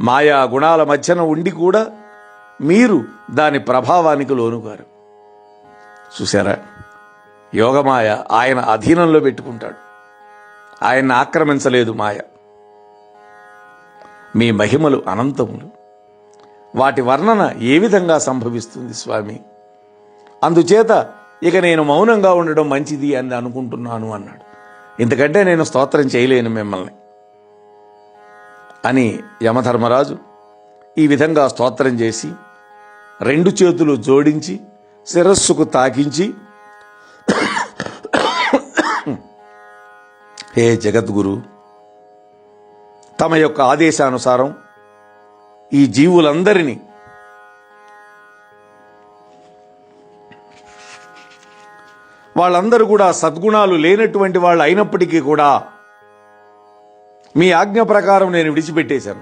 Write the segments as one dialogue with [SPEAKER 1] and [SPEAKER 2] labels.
[SPEAKER 1] మాయా గుణాల మధ్యన ఉండి కూడా మీరు దాని ప్రభావానికి లోనుగారు. చూసారా యోగమాయ ఆయన అధీనంలో పెట్టుకుంటాడు. ఆయన్ని ఆక్రమించలేదు మాయ. మీ మహిమలు అనంతములు. వాటి వర్ణన ఏ విధంగా సంభవిస్తుంది స్వామి? అందుచేత ఇక నేను మౌనంగా ఉండడం మంచిది అని అనుకుంటున్నాను అన్నాడు. ఇంతకంటే నేను స్తోత్రం చేయలేను మిమ్మల్ని. అని యమధర్మరాజు ఈ విధంగా స్తోత్రం చేసి రెండు చేతులు జోడించి శిరస్సుకు తాకించి హే జగద్గురు తమ యొక్క ఆదేశానుసారం ఈ జీవులందరినీ వాళ్ళందరూ కూడా సద్గుణాలు లేనటువంటి వాళ్ళు అయినప్పటికీ కూడా మీ ఆజ్ఞ ప్రకారం నేను విడిచిపెట్టేశాను.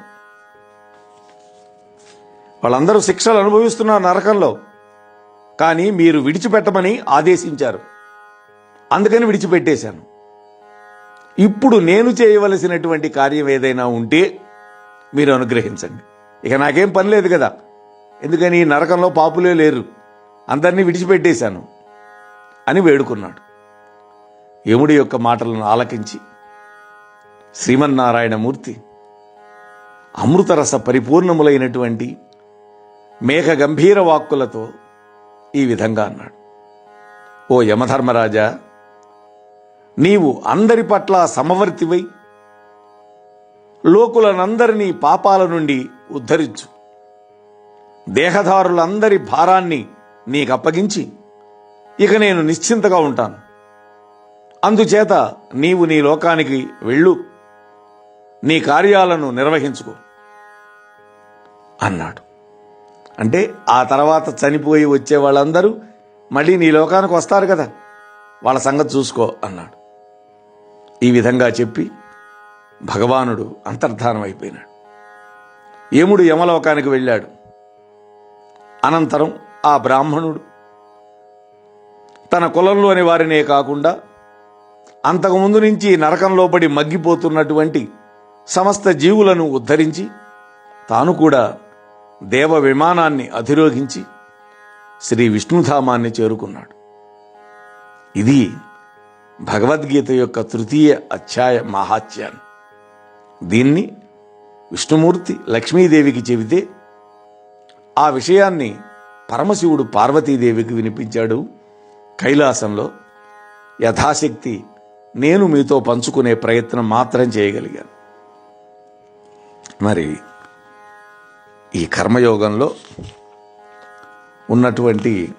[SPEAKER 1] వాళ్ళందరూ శిక్షలు అనుభవిస్తున్నారు నరకంలో కానీ మీరు విడిచిపెట్టమని ఆదేశించారు. అందుకని విడిచిపెట్టేశాను. ఇప్పుడు నేను చేయవలసినటువంటి కార్యం ఏదైనా ఉంటే మీరు అనుగ్రహించండి. ఇక నాకేం పని లేదు కదా. ఎందుకని ఈ నరకంలో పాపులే లేరు. అందరినీ విడిచిపెట్టేశాను అని వేడుకున్నాడు. యముడి యొక్క మాటలను ఆలకించి శ్రీమన్నారాయణమూర్తి అమృతరస పరిపూర్ణములైనటువంటి మేఘ గంభీర వాక్కులతో ఈ విధంగా అన్నాడు. ఓ యమధర్మరాజా నీవు అందరి పట్ల సమవర్తివై లోకులనందరినీ పాపాల నుండి ఉద్ధరించు. దేహదారులందరి భారాన్ని నీకు అప్పగించి ఇక నేను నిశ్చింతగా ఉంటాను. అందుచేత నీవు నీ లోకానికి వెళ్ళు. నీ కార్యాలను నిర్వహించుకో. అన్నాడు. అంటే ఆ తర్వాత చనిపోయి వచ్చే వాళ్ళందరూ మళ్ళీ నీ లోకానికి వస్తారు కదా. వాళ్ళ సంగతి చూసుకో అన్నాడు. ఈ విధంగా చెప్పి భగవానుడు అంతర్ధానం అయిపోయినాడు. యముడు యమలోకానికి వెళ్ళాడు. అనంతరం ఆ బ్రాహ్మణుడు తన కులంలోని వారినే కాకుండా అంతకుముందు నుంచి నరకంలో పడి మగ్గిపోతున్నటువంటి సమస్త జీవులను ఉద్ధరించి తాను కూడా దేవ విమానాన్ని అధిరోహించి శ్రీ విష్ణుధామాన్ని చేరుకున్నాడు. ఇది భగవద్గీత యొక్క తృతీయ అధ్యాయ మహాత్యాన్ని దీన్ని విష్ణుమూర్తి లక్ష్మీదేవికి చెబితే ఆ విషయాన్ని పరమశివుడు పార్వతీదేవికి వినిపించాడు. కైలాసంలో యథాశక్తి నేను మీతో పంచుకునే ప్రయత్నం మాత్రం చేయగలిగాను. మరి ఈ కర్మయోగంలో ఉన్నటువంటి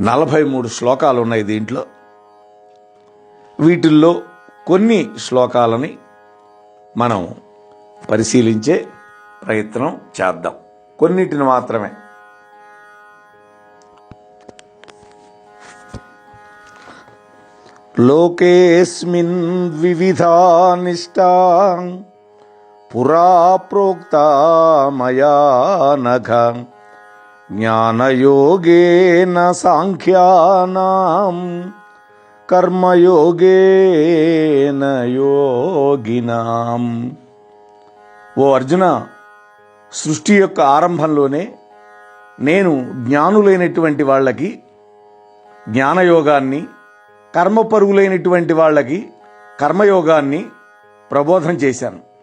[SPEAKER 1] నలభై మూడు శ్లోకాలు ఉన్నాయి దీంట్లో. వీటిల్లో కొన్ని శ్లోకాలని మనం పరిశీలించే ప్రయత్నం చేద్దాం. కొన్నిటిని మాత్రమే. లోకేస్మిన్ వివిధా నిష్టా పురా ప్రోక్తా మయా జ్ఞానయోగేన సాంఖ్యానాం. కర్మయోగేన యోగినాం. ఓ అర్జున సృష్టి యొక్క ఆరంభంలోనే నేను జ్ఞానులైనటువంటి వాళ్ళకి జ్ఞానయోగాన్ని కర్మపరుగులైనటువంటి వాళ్ళకి కర్మయోగాన్ని ప్రబోధం చేశాను.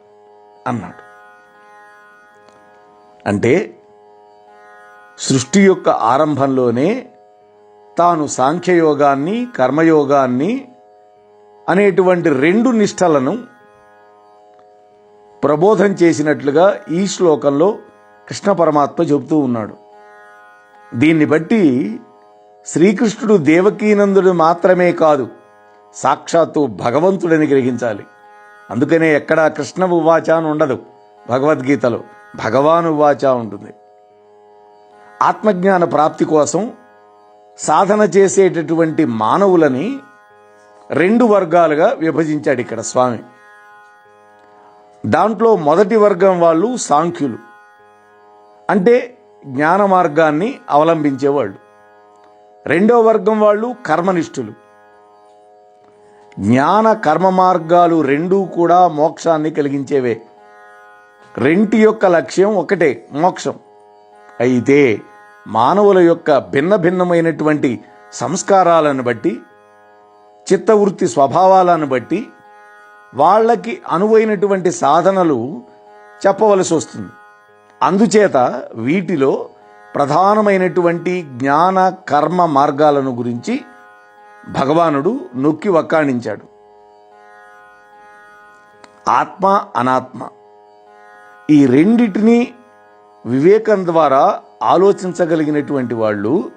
[SPEAKER 1] అన్నాడు. అంటే సృష్టి యొక్క ఆరంభంలోనే తాను సాంఖ్యయోగాన్ని కర్మయోగాన్ని అనేటువంటి రెండు నిష్టలను ప్రబోధం చేసినట్లుగా ఈ శ్లోకంలో కృష్ణ పరమాత్మ చెబుతూ ఉన్నాడు. దీన్ని బట్టి శ్రీకృష్ణుడు దేవకీనందుడు మాత్రమే కాదు సాక్షాత్తు భగవంతుడని గ్రహించాలి. అందుకనే ఎక్కడా కృష్ణ ఉవాచ అని ఉండదు భగవద్గీతలో. భగవాను ఉవాచ ఉంటుంది. ఆత్మజ్ఞాన ప్రాప్తి కోసం సాధన చేసేటటువంటి మానవులని రెండు వర్గాలుగా విభజించాడు ఇక్కడ స్వామి. దాంట్లో మొదటి వర్గం వాళ్ళు సాంఖ్యులు. అంటే జ్ఞాన మార్గాన్ని అవలంబించేవాళ్ళు. రెండో వర్గం వాళ్ళు కర్మనిష్ఠులు. జ్ఞాన కర్మ మార్గాలు రెండూ కూడా మోక్షాన్ని కలిగించేవే. రెంటి యొక్క లక్ష్యం ఒకటే మోక్షం. అయితే మానవుల యొక్క భిన్న భిన్నమైనటువంటి సంస్కారాలను బట్టి చిత్తవృత్తి స్వభావాలను బట్టి వాళ్ళకి అనువైనటువంటి సాధనలు చెప్పవలసి వస్తుంది. అందుచేత వీటిలో ప్రధానమైనటువంటి జ్ఞాన కర్మ మార్గాలను గురించి భగవానుడు నొక్కి వక్కాణించాడు. ఆత్మ అనాత్మ. ఈ రెండిటిని వివేకం ద్వారా ఆలోచించగలిగినటువంటి వాళ్ళు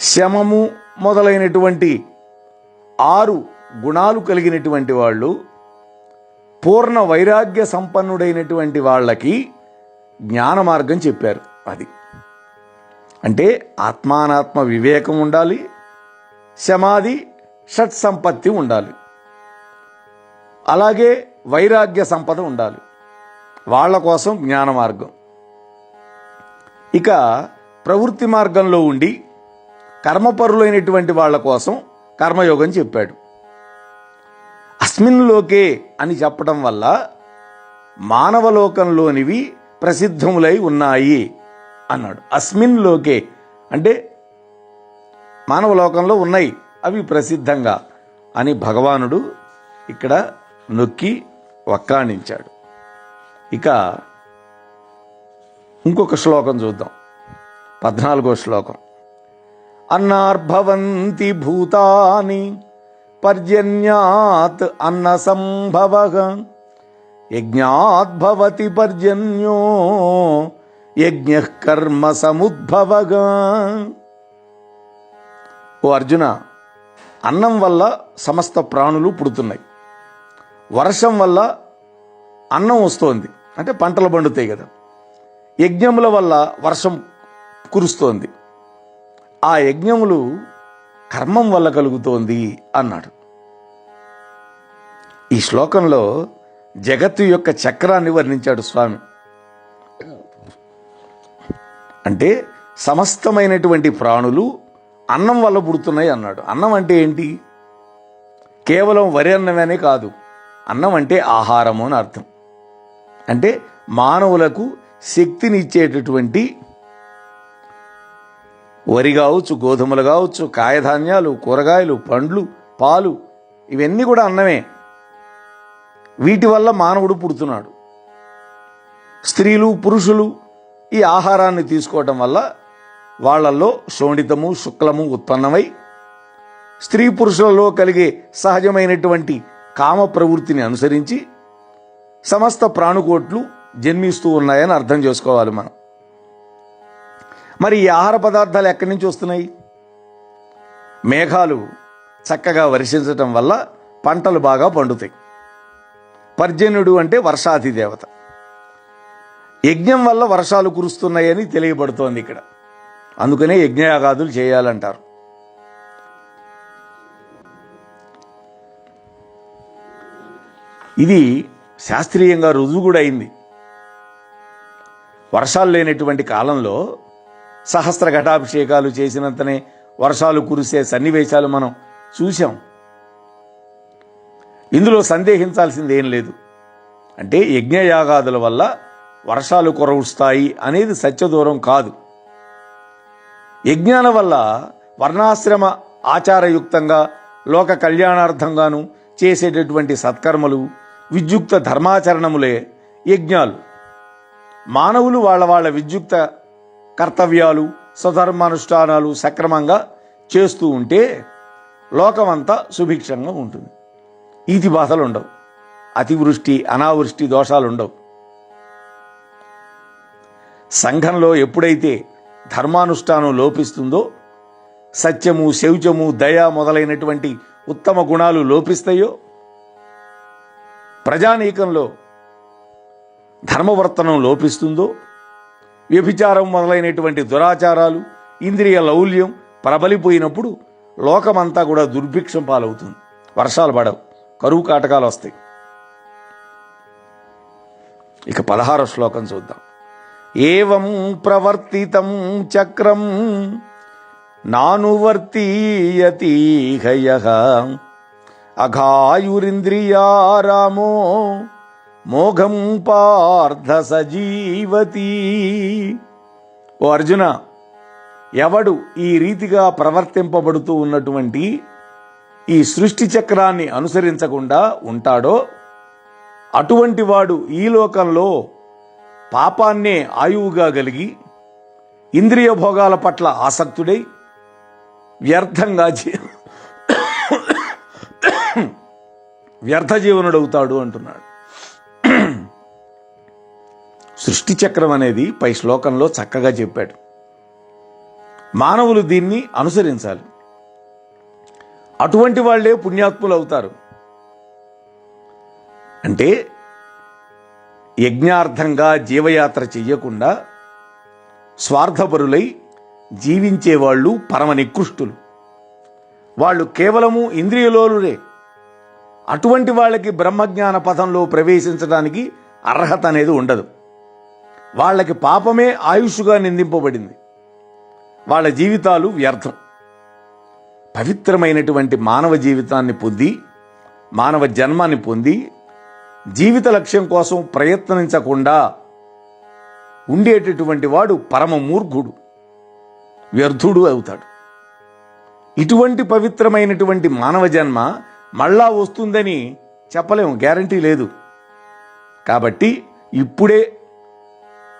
[SPEAKER 1] శమము మొదలైనటువంటి ఆరు గుణాలు కలిగినటువంటి వాళ్ళు పూర్ణ వైరాగ్య సంపన్నుడైనటువంటి వాళ్ళకి జ్ఞాన మార్గం చెప్పారు అది. అంటే ఆత్మానాత్మ వివేకం ఉండాలి సమాధి షట్ సంపత్తి ఉండాలి. అలాగే వైరాగ్య సంపద ఉండాలి. వాళ్ళ కోసం జ్ఞాన మార్గం. ఇక ప్రవృత్తి మార్గంలో ఉండి కర్మపరులైనటువంటి వాళ్ళ కోసం కర్మయోగం చెప్పాడు. అస్మిన్ లోకే అని చెప్పడం వల్ల మానవలోకంలోనివి ప్రసిద్ధములై ఉన్నాయి. అన్నాడు. అస్మిన్ లోకే అంటే మానవలోకంలో ఉన్నాయి అవి ప్రసిద్ధంగా అని భగవానుడు ఇక్కడ నొక్కి వక్కాణించాడు. ఇక ఇంకొక శ్లోకం చూద్దాం. పద్నాలుగో శ్లోకం. అన్నార్భవంతి భూతాని పర్జన్యాత్ అన్న సంభవ యజ్ఞాద్భవతి పర్జన్యో యజ్ఞ కర్మ సముద్భవగా. ఓ అర్జున అన్నం వల్ల సమస్త ప్రాణులు పుడుతున్నాయి. వర్షం వల్ల అన్నం వస్తోంది. అంటే పంటలు పండుతాయి కదా. యజ్ఞముల వల్ల వర్షం కురుస్తోంది. ఆ యజ్ఞములు కర్మం వల్ల కలుగుతోంది అన్నాడు. ఈ శ్లోకంలో జగత్తు యొక్క చక్రాన్ని వర్ణించాడు స్వామి. అంటే సమస్తమైనటువంటి ప్రాణులు అన్నం వల్ల పుడుతున్నాయి అన్నాడు. అన్నం అంటే ఏంటి? కేవలం వరి అన్నమేనే కాదు. అన్నం అంటే ఆహారము అని అర్థం. అంటే మానవులకు శక్తిని ఇచ్చేటటువంటి వరి కావచ్చు గోధుమలు కావచ్చు కాయధాన్యాలు కూరగాయలు పండ్లు పాలు ఇవన్నీ కూడా అన్నమే. వీటి వల్ల మానవుడు పుడుతున్నాడు. స్త్రీలు పురుషులు ఈ ఆహారాన్ని తీసుకోవటం వల్ల వాళ్ళల్లో శోణితము శుక్లము ఉత్పన్నమై స్త్రీ పురుషులలో కలిగే సహజమైనటువంటి కామ ప్రవృత్తిని అనుసరించి సమస్త ప్రాణుకోట్లు జన్మిస్తూ ఉన్నాయని అర్థం చేసుకోవాలి మనం. మరి ఈ ఆహార పదార్థాలు ఎక్కడి నుంచి వస్తున్నాయి? మేఘాలు చక్కగా వర్షించటం వల్ల పంటలు బాగా పండుతాయి. పర్జన్యుడు అంటే వర్షాది దేవత యజ్ఞం వల్ల వర్షాలు కురుస్తున్నాయని తెలియబడుతోంది ఇక్కడ. అందుకనే యజ్ఞయాగాదులు చేయాలంటారు. ఇది శాస్త్రీయంగా రుజువు కూడా అయింది. వర్షాలు లేనటువంటి కాలంలో సహస్ర ఘటాభిషేకాలు చేసినంతనే వర్షాలు కురిసే సన్నివేశాలు మనం చూసాం ఇందులో సందేహించాల్సింది ఏం లేదు. అంటే యజ్ఞయాగాదుల వల్ల వర్షాలు కురవుస్తాయి అనేది సత్యదూరం కాదు. యజ్ఞాల వల్ల వర్ణాశ్రమ ఆచారయుక్తంగా లోక కళ్యాణార్థంగాను చేసేటటువంటి సత్కర్మలు విద్యుక్త ధర్మాచరణములే యజ్ఞాలు. మానవులు వాళ్ళ వాళ్ళ విద్యుక్త కర్తవ్యాలు స్వధర్మానుష్ఠానాలు సక్రమంగా చేస్తూ ఉంటే లోకమంతా సుభిక్షంగా ఉంటుంది. ఈతి బాధలు ఉండవు అతివృష్టి అనావృష్టి దోషాలు ఉండవు సంఘంలో ఎప్పుడైతే ధర్మానుష్ఠానం లోపిస్తుందో సత్యము శౌచము దయ మొదలైనటువంటి ఉత్తమ గుణాలు లోపిస్తాయో ప్రజానీకంలో ధర్మవర్తనం లోపిస్తుందో వ్యభిచారం మొదలైనటువంటి దురాచారాలు ఇంద్రియ లౌల్యం ప్రబలిపోయినప్పుడు లోకమంతా కూడా దుర్భిక్షం పాలవుతుంది. వర్షాలు పడవు కరువు కాటకాలు వస్తాయి. ఇక పదహారో శ్లోకం చూద్దాం. ఏవం ప్రవర్తితం చక్రం నానువర్తీయతీహయ అఘాయురింద్రియారామో మోఘం పార్థ సజీవతి. ఓ అర్జున ఎవడు ఈ రీతిగా ప్రవర్తింపబడుతూ ఉన్నటువంటి ఈ సృష్టి చక్రాన్ని అనుసరించకుండా ఉంటాడో అటువంటి వాడు ఈ లోకంలో పాపాన్నే ఆయువుగా కలిగి ఇంద్రియ భోగాల పట్ల ఆసక్తుడై వ్యర్థంగా జీ వ్యర్థ జీవనుడవుతాడు అంటున్నాడు. సృష్టి చక్రం అనేది పై శ్లోకంలో చక్కగా చెప్పాడు. మానవులు దీన్ని అనుసరించాలి. అటువంటి వాళ్ళే పుణ్యాత్ములు అవుతారు అంటే యజ్ఞార్థంగా జీవయాత్ర చెయ్యకుండా స్వార్థపరులై జీవించేవాళ్ళు పరమ నికృష్టులు వాళ్ళు కేవలము ఇంద్రియలోలురే అటువంటి వాళ్ళకి బ్రహ్మజ్ఞాన పథంలో ప్రవేశించడానికి అర్హత అనేది ఉండదు. వాళ్ళకి పాపమే ఆయుష్గా నిందింపబడింది. వాళ్ళ జీవితాలు వ్యర్థం. పవిత్రమైనటువంటి మానవ జీవితాన్ని పొంది మానవ జన్మాన్ని పొంది జీవిత లక్ష్యం కోసం ప్రయత్నించకుండా ఉండేటటువంటి వాడు పరమ మూర్ఖుడు వ్యర్థుడు అవుతాడు. ఇటువంటి పవిత్రమైనటువంటి మానవ జన్మ మళ్ళా వస్తుందని చెప్పలేము గ్యారంటీ లేదు. కాబట్టి ఇప్పుడే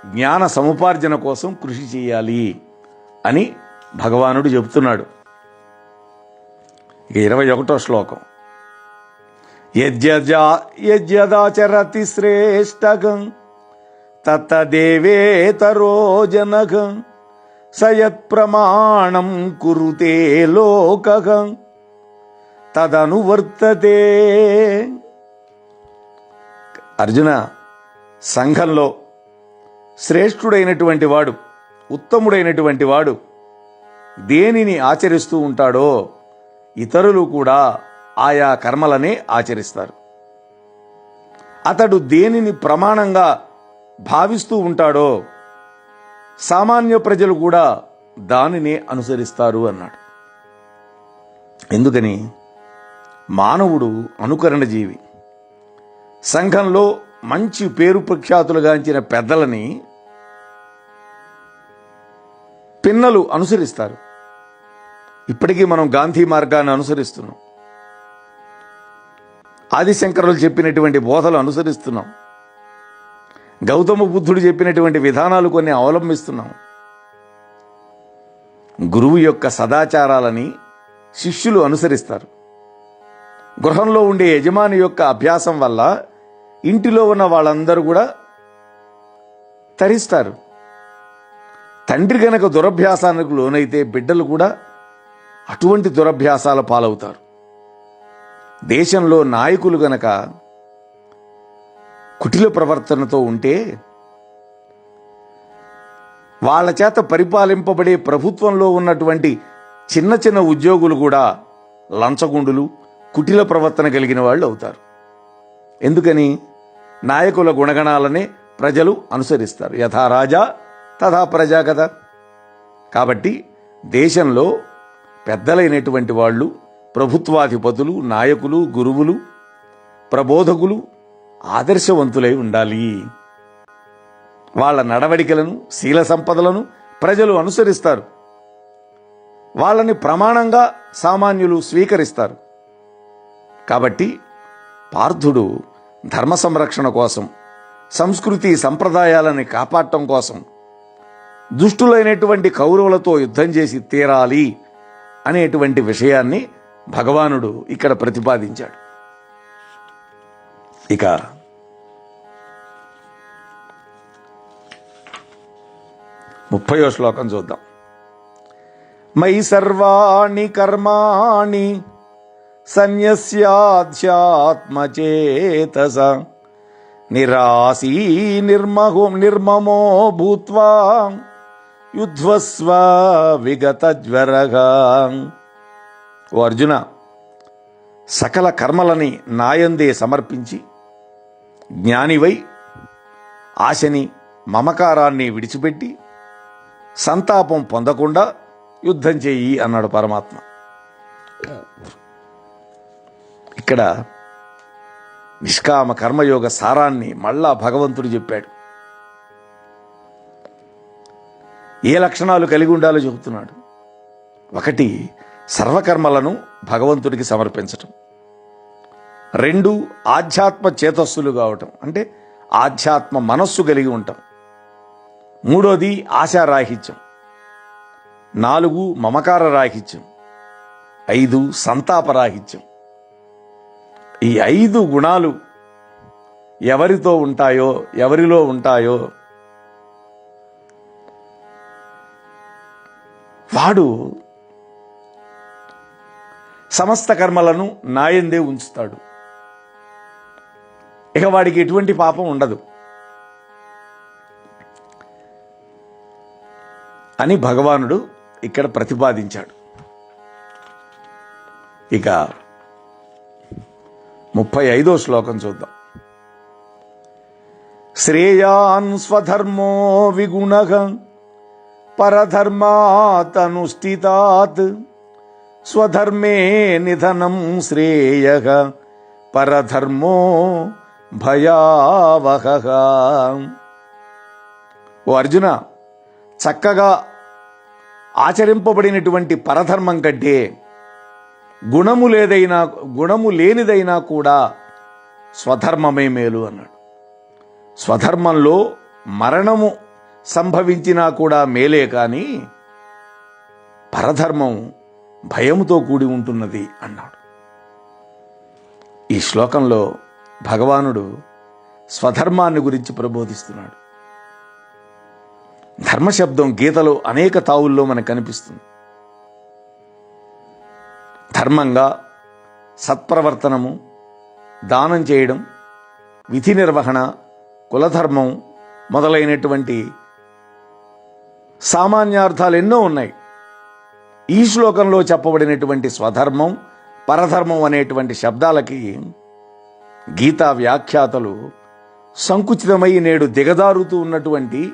[SPEAKER 1] జ్ఞాన సముపార్జన కోసం కృషి చేయాలి అని భగవానుడు చెబుతున్నాడు. ఇక ఇరవై ఒకటో శ్లోకం. యజ్జజా యజ్జదాచరతి శ్రేష్టగం తత్తదేవేతరో జనగం కురుతే లోకగం తదనువర్తతే. అర్జున సంఘంలో శ్రేష్ఠుడైనటువంటి వాడు ఉత్తముడైనటువంటి వాడు దేనిని ఆచరిస్తూ ఉంటాడో ఇతరులు కూడా ఆయా కర్మలనే ఆచరిస్తారు. అతడు దేనిని ప్రమాణంగా భావిస్తూ ఉంటాడో సామాన్య ప్రజలు కూడా దానినే అనుసరిస్తారు అన్నాడు. ఎందుకని? మానవుడు అనుకరణ జీవి. సంఘంలో మంచి పేరు ప్రఖ్యాతులుగాంచిన పెద్దలని పిన్నలు అనుసరిస్తారు. ఇప్పటికీ మనం గాంధీ మార్గాన్ని అనుసరిస్తున్నాం. ఆదిశంకరులు చెప్పినటువంటి బోధలు అనుసరిస్తున్నాం. గౌతమ బుద్ధుడు చెప్పినటువంటి విధానాలు కొన్ని అవలంబిస్తున్నాం. గురువు యొక్క సదాచారాలని శిష్యులు అనుసరిస్తారు. గృహంలో ఉండే యజమాని యొక్క అభ్యాసం వల్ల ఇంటిలో ఉన్న వాళ్ళందరూ కూడా తరిస్తారు. తండ్రి గనక దురభ్యాసానికి లోనైతే బిడ్డలు కూడా అటువంటి దురభ్యాసాల పాలవుతారు. దేశంలో నాయకులు గనక కుటిల ప్రవర్తనతో ఉంటే వాళ్ళ చేత పరిపాలింపబడే ప్రభుత్వంలో ఉన్నటువంటి చిన్న చిన్న ఉద్యోగులు కూడా లంచగుండులు కుటిల ప్రవర్తన కలిగిన వాళ్ళు అవుతారు. ఎందుకని? నాయకుల గుణగణాలనే ప్రజలు అనుసరిస్తారు. యథా రాజా తథా ప్రజా కదా కాబట్టి దేశంలో పెద్దలైనటువంటి వాళ్ళు ప్రభుత్వాధిపతులు నాయకులు గురువులు ప్రబోధకులు ఆదర్శవంతులై ఉండాలి. వాళ్ళ నడవడికలను శీల సంపదలను ప్రజలు అనుసరిస్తారు. వాళ్ళని ప్రమాణంగా సామాన్యులు స్వీకరిస్తారు. కాబట్టి పార్థుడు ధర్మ సంరక్షణ కోసం సంస్కృతి సంప్రదాయాలని కాపాడటం కోసం దుష్టులైనటువంటి కౌరవులతో యుద్ధం చేసి తీరాలి అనేటువంటి విషయాన్ని భగవానుడు ఇక్కడ ప్రతిపాదించాడు. ఇక ముప్పయో శ్లోకం చూద్దాం. మై సర్వాణి కర్మాణి సన్యస్యాధ్యాత్మచేతస నిరాశీ నిర్మహో నిర్మమో భూత్వా యుధ్వస్వ విగత జ్వరగా ఓ అర్జున సకల కర్మలని నాయందే సమర్పించి జ్ఞానివై ఆశని మమకారాన్ని విడిచిపెట్టి సంతాపం పొందకుండా యుద్ధం చెయ్యి అన్నాడు పరమాత్మ. ఇక్కడ నిష్కామ కర్మయోగ సారాన్ని మళ్ళా భగవంతుడు చెప్పాడు. ఏ లక్షణాలు కలిగి ఉండాలో చెబుతున్నాడు. ఒకటి సర్వకర్మలను భగవంతుడికి సమర్పించటం. రెండు ఆధ్యాత్మ చేతస్సులు కావటం. అంటే ఆధ్యాత్మ మనస్సు కలిగి ఉంటాం. మూడోది ఆశారాహిత్యం. నాలుగు మమకార రాహిత్యం ఐదు సంతాపరాహిత్యం. ఈ ఐదు గుణాలు ఎవరితో ఉంటాయో ఎవరిలో ఉంటాయో వాడు సమస్త కర్మలను నాయందే ఉంచుతాడు. ఇక వాడికి ఎటువంటి పాపం ఉండదు. అని భగవానుడు ఇక్కడ ప్రతిపాదించాడు. ఇక ముప్పై ఐదో శ్లోకం చూద్దాం. శ్రేయాన్ స్వధర్మో విగుణ పరధర్మాతనుష్ఠితాత్ స్వధర్మే నిధనం శ్రేయ పరధర్మో భయావహ. ఓ అర్జున చక్కగా ఆచరింపబడినటువంటి పరధర్మం కంటే గుణము లేదైనా గుణము లేనిదైనా కూడా స్వధర్మమే మేలు అన్నాడు. స్వధర్మంలో మరణము సంభవించినా కూడా మేలే కానీ పరధర్మం భయముతో కూడి ఉంటున్నది అన్నాడు. ఈ శ్లోకంలో భగవానుడు స్వధర్మాన్ని గురించి ప్రబోధిస్తున్నాడు. ధర్మశబ్దం గీతలో అనేక తావుల్లో మనకు కనిపిస్తుంది. ధర్మంగా సత్ప్రవర్తనము దానం చేయడం విధి నిర్వహణ కులధర్మం మొదలైనటువంటి సామాన్యార్థాలు ఎన్నో ఉన్నాయి. ఈ శ్లోకంలో చెప్పబడినటువంటి స్వధర్మం పరధర్మం అనేటువంటి శబ్దాలకి గీతా వ్యాఖ్యాతలు సంకుచితమై నేడు దిగదారుతూ ఉన్నటువంటి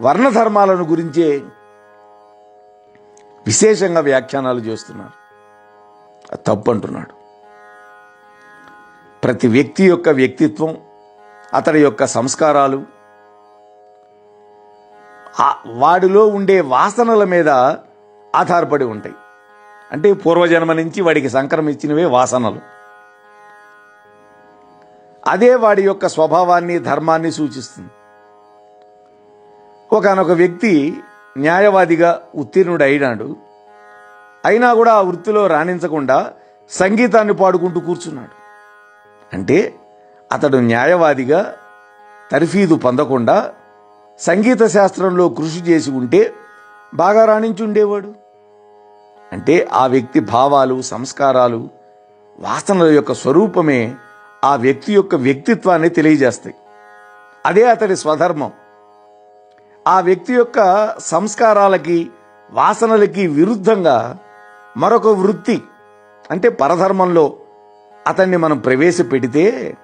[SPEAKER 1] వర్ణధర్మాలను గురించే విశేషంగా వ్యాఖ్యానాలు చేస్తున్నారు. తప్పు అంటున్నాడు. ప్రతి వ్యక్తి యొక్క వ్యక్తిత్వం అతడి యొక్క సంస్కారాలు వాడిలో ఉండే వాసనల మీద ఆధారపడి ఉంటాయి. అంటే పూర్వజన్మ నుంచి వాడికి సంక్రమించినవే వాసనలు. అదే వాడి యొక్క స్వభావాన్ని ధర్మాన్ని సూచిస్తుంది. ఒకనొక వ్యక్తి న్యాయవాదిగా ఉత్తీర్ణుడు అయినాడు అయినా కూడా ఆ వృత్తిలో రాణించకుండా సంగీతాన్ని పాడుకుంటూ కూర్చున్నాడు. అంటే అతడు న్యాయవాదిగా తర్ఫీదు పొందకుండా సంగీత శాస్త్రంలో కృషి చేసి ఉంటే బాగా రాణించి ఉండేవాడు. అంటే ఆ వ్యక్తి భావాలు సంస్కారాలు వాసనల యొక్క స్వరూపమే ఆ వ్యక్తి యొక్క వ్యక్తిత్వాన్ని తెలియజేస్తాయి. అదే అతడి స్వధర్మం. ఆ వ్యక్తి యొక్క సంస్కారాలకి వాసనలకి విరుద్ధంగా మరొక వృత్తి అంటే పరధర్మంలో అతన్ని మనం ప్రవేశపెడితే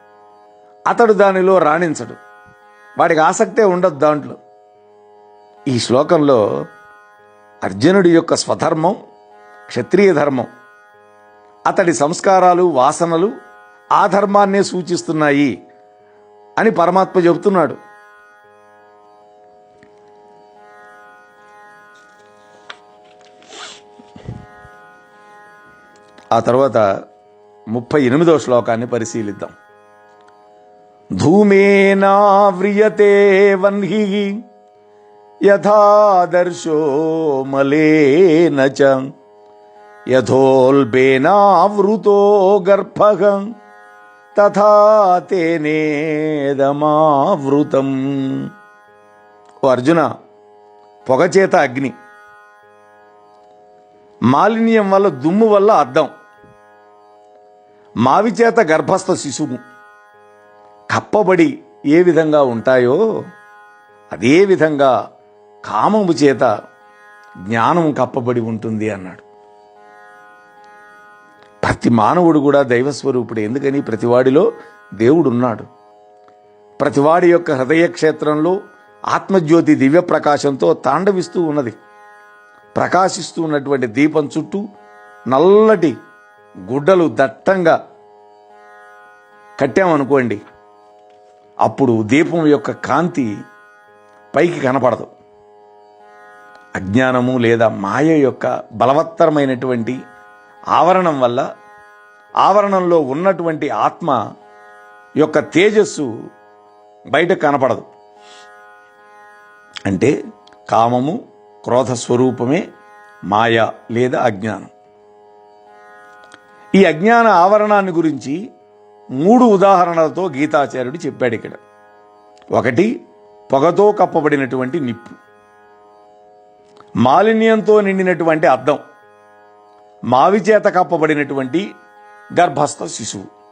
[SPEAKER 1] అతడు దానిలో రాణించడు. వాడికి ఆసక్తే ఉండదు దాంట్లో. ఈ శ్లోకంలో అర్జునుడి యొక్క స్వధర్మం క్షత్రియ ధర్మం అతడి సంస్కారాలు వాసనలు ఆ ధర్మాన్నే సూచిస్తున్నాయి అని పరమాత్మ చెబుతున్నాడు. ఆ తర్వాత ముప్పై ఎనిమిదవ శ్లోకాన్ని పరిశీలిద్దాం. ధూమేనావ్రియతే వన్హి యథాదర్శో మలేన చ యథోల్బేనావృతో గర్భ తథా తేనేదమావృతం ఓ అర్జున పొగచేత అగ్ని. మాలిన్యం వల్ల దుమ్ము వల్ల అద్దం. మావి చేత గర్భస్థ శిశువు. కప్పబడి ఏ విధంగా ఉంటాయో అదే విధంగా కామము చేత జ్ఞానం కప్పబడి ఉంటుంది అన్నాడు. ప్రతి మానవుడు కూడా దైవస్వరూపుడు ఎందుకని ప్రతివాడిలో దేవుడు ఉన్నాడు ప్రతివాడి యొక్క హృదయ క్షేత్రంలో ఆత్మజ్యోతి దివ్య ప్రకాశంతో తాండవిస్తూ ఉన్నది. ప్రకాశిస్తూ ఉన్నటువంటి దీపం చుట్టూ నల్లటి గుడ్డలు దట్టంగా కట్టామనుకోండి అప్పుడు దీపం యొక్క కాంతి పైకి కనపడదు. అజ్ఞానము లేదా మాయ యొక్క బలవత్తరమైనటువంటి ఆవరణం వల్ల ఆవరణంలో ఉన్నటువంటి ఆత్మ యొక్క తేజస్సు బయట కనపడదు. అంటే కామము క్రోధ స్వరూపమే మాయ లేదా అజ్ఞానం. ఈ అజ్ఞాన ఆవరణాన్ని గురించి మూడు ఉదాహరణలతో గీతాచార్యుడు చెప్పాడు ఇక్కడ. ఒకటి పొగతో కప్పబడినటువంటి నిప్పు. మాలిన్యంతో నిండినటువంటి అద్దం. మావి చేత కప్పబడినటువంటి గర్భస్థ శిశువు.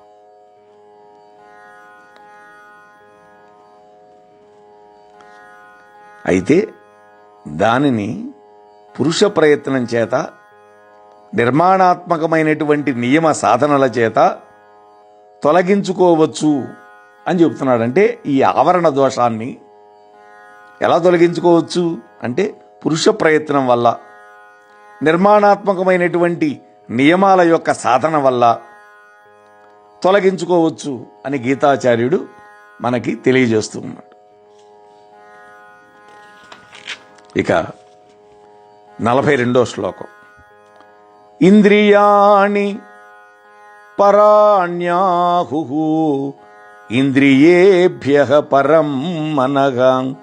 [SPEAKER 1] అయితే దానిని పురుష ప్రయత్నం చేత నిర్మాణాత్మకమైనటువంటి నియమ సాధనల చేత తొలగించుకోవచ్చు అని చెబుతున్నాడంటే ఈ ఆవరణ దోషాన్ని ఎలా తొలగించుకోవచ్చు? అంటే పురుష ప్రయత్నం వల్ల నిర్మాణాత్మకమైనటువంటి నియమాల యొక్క సాధన వల్ల తొలగించుకోవచ్చు అని గీతాచార్యుడు మనకి తెలియజేస్తూ ఉన్నాడు. ఇక నలభై రెండో శ్లోకం. ఇంద్రియాణి పరాణ్యాహు ఇంద్రియేభ్య పరం మనగా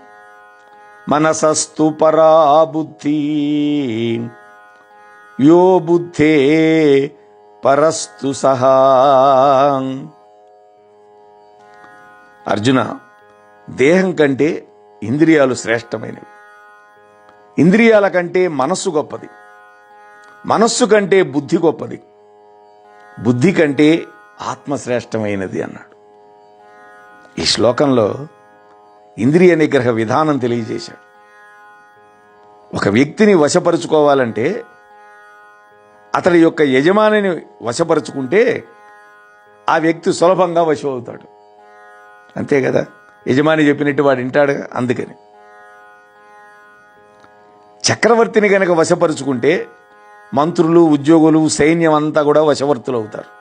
[SPEAKER 1] మనసస్తు పరా బుద్ధి యో బుద్ధే పరస్తు సహా. అర్జున దేహం కంటే ఇంద్రియాలు శ్రేష్టమైనవి. ఇంద్రియాల కంటే మనస్సు గొప్పది. మనస్సు కంటే బుద్ధి గొప్పది. బుద్ధి కంటే ఆత్మశ్రేష్టమైనది అన్నాడు. ఈ శ్లోకంలో ఇంద్రియ నిగ్రహ విధానం తెలియజేశాడు. ఒక వ్యక్తిని వశపరుచుకోవాలంటే అతడి యొక్క యజమానిని వశపరుచుకుంటే ఆ వ్యక్తి సులభంగా వశం అవుతాడు అంతే కదా? యజమాని చెప్పినట్టు వాడు వింటాడు అందుకని. చక్రవర్తిని గనక వశపరుచుకుంటే మంత్రులు ఉద్యోగులు సైన్యం అంతా కూడా వశవర్తులు అవుతారు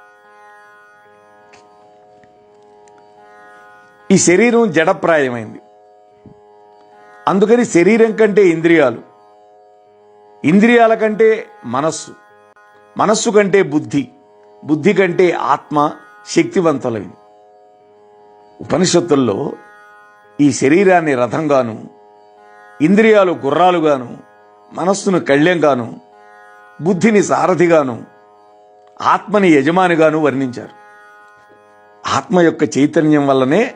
[SPEAKER 1] ఈ శరీరం జడప్రాయమైంది. అందుకని శరీరం కంటే ఇంద్రియాలు. ఇంద్రియాల కంటే మనస్సు. మనస్సు కంటే బుద్ధి. బుద్ధి కంటే ఆత్మ శక్తివంతులైంది ఉపనిషత్తుల్లో ఈ శరీరాన్ని రథంగాను ఇంద్రియాలు గుర్రాలుగాను మనస్సును కళ్యంగాను బుద్ధిని సారథిగాను ఆత్మని యజమానిగాను వర్ణించారు. ఆత్మ యొక్క చైతన్యం వల్లనే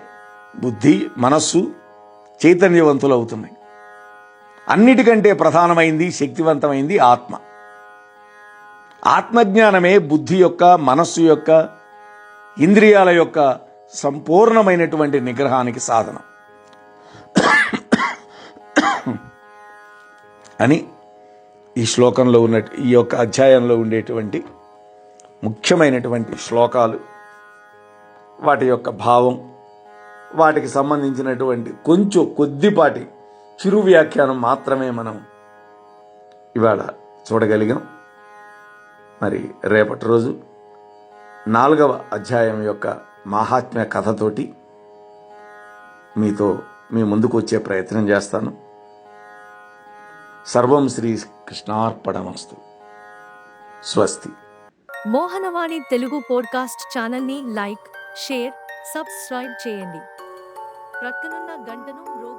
[SPEAKER 1] బుద్ధి మనస్సు చైతన్యవంతులు అవుతున్నాయి అన్నిటికంటే ప్రధానమైంది శక్తివంతమైంది ఆత్మ. ఆత్మజ్ఞానమే బుద్ధి యొక్క మనస్సు యొక్క ఇంద్రియాల యొక్క సంపూర్ణమైనటువంటి నిగ్రహానికి సాధనం. అని ఈ శ్లోకంలో ఉన్న ఈ యొక్క అధ్యాయంలో ఉండేటువంటి ముఖ్యమైనటువంటి శ్లోకాలు వాటి యొక్క భావం వాటికి సంబంధించినటువంటి కొంచెం కొద్దిపాటి చిరు వ్యాఖ్యానం మాత్రమే మనం ఇవాళ చూడగలిగాం. మరి రేపటి రోజు నాలుగవ అధ్యాయం యొక్క మాహాత్మ్య కథతోటి మీతో మీ ముందుకు వచ్చే ప్రయత్నం చేస్తాను. సర్వం శ్రీ కృష్ణార్పణమస్తు. స్వస్తి.
[SPEAKER 2] మోహనవాణి తెలుగు పోడ్కాస్ట్ ఛానల్ని లైక్ షేర్ సబ్స్క్రైబ్ చేయండి. ప్రక్కనున్న గంటను